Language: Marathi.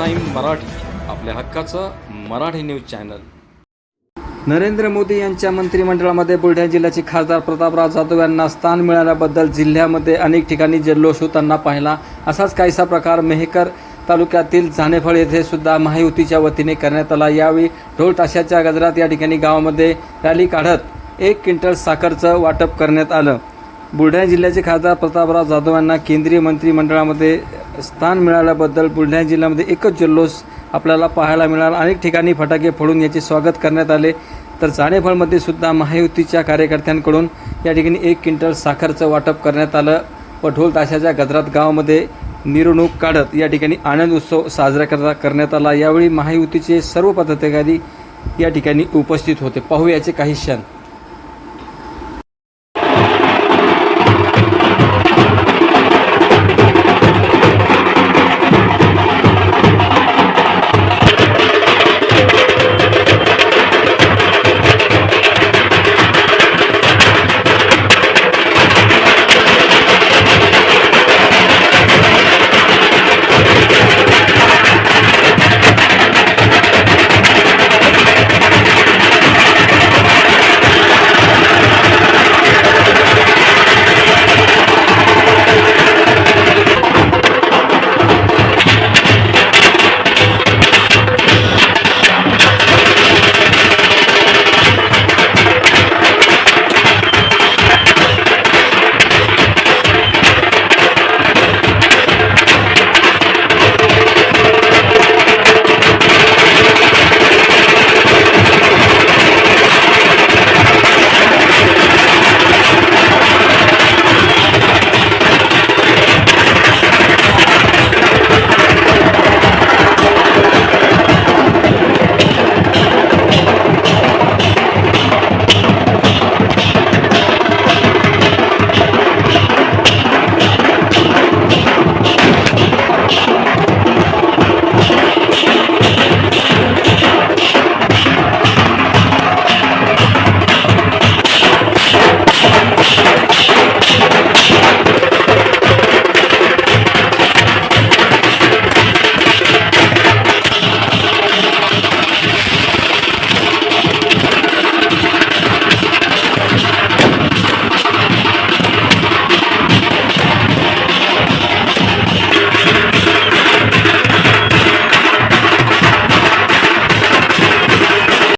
मराठी आपल्या हक्काचं मराठी न्यूज चॅनल. नरेंद्र मोदी यांच्या मंत्रिमंडळामध्ये बुलढाणा जिल्ह्याचे खासदार प्रतापराव जाधव यांना स्थान मिळाल्याबद्दल जिल्ह्यामध्ये अनेक ठिकाणी जल्लोष होताना पाहिला. असाच काहीसा प्रकार मेहकर तालुक्यातील जानेफळ येथे सुद्धा महायुतीच्या वतीने करण्यात आला. यावेळी ढोल ताशाच्या गजरात या ठिकाणी गावामध्ये रॅली काढत एक क्विंटल साखरचं वाटप करण्यात आलं. बुलढाणा जिल्ह्याचे खासदार प्रतापराव जाधव यांना केंद्रीय मंत्रिमंडळामध्ये स्थान मिळाल्याबद्दल बुलढाणा जिल्ह्यामध्ये एकच जल्लोष आपल्याला पाहायला मिळाला. अनेक ठिकाणी फटाके फोडून याचे स्वागत करण्यात आले. तर जाणेफळमध्ये सुद्धा महायुतीच्या कार्यकर्त्यांकडून या ठिकाणी एक क्विंटल साखरचं वाटप करण्यात आलं. व ढोल ताशाच्या गजरात गावामध्ये मिरवणूक काढत या ठिकाणी आनंद उत्सव साजरा करता करण्यात आला. यावेळी महायुतीचे सर्व पदाधिकारी या ठिकाणी उपस्थित होते. पाहू याचे काही क्षण.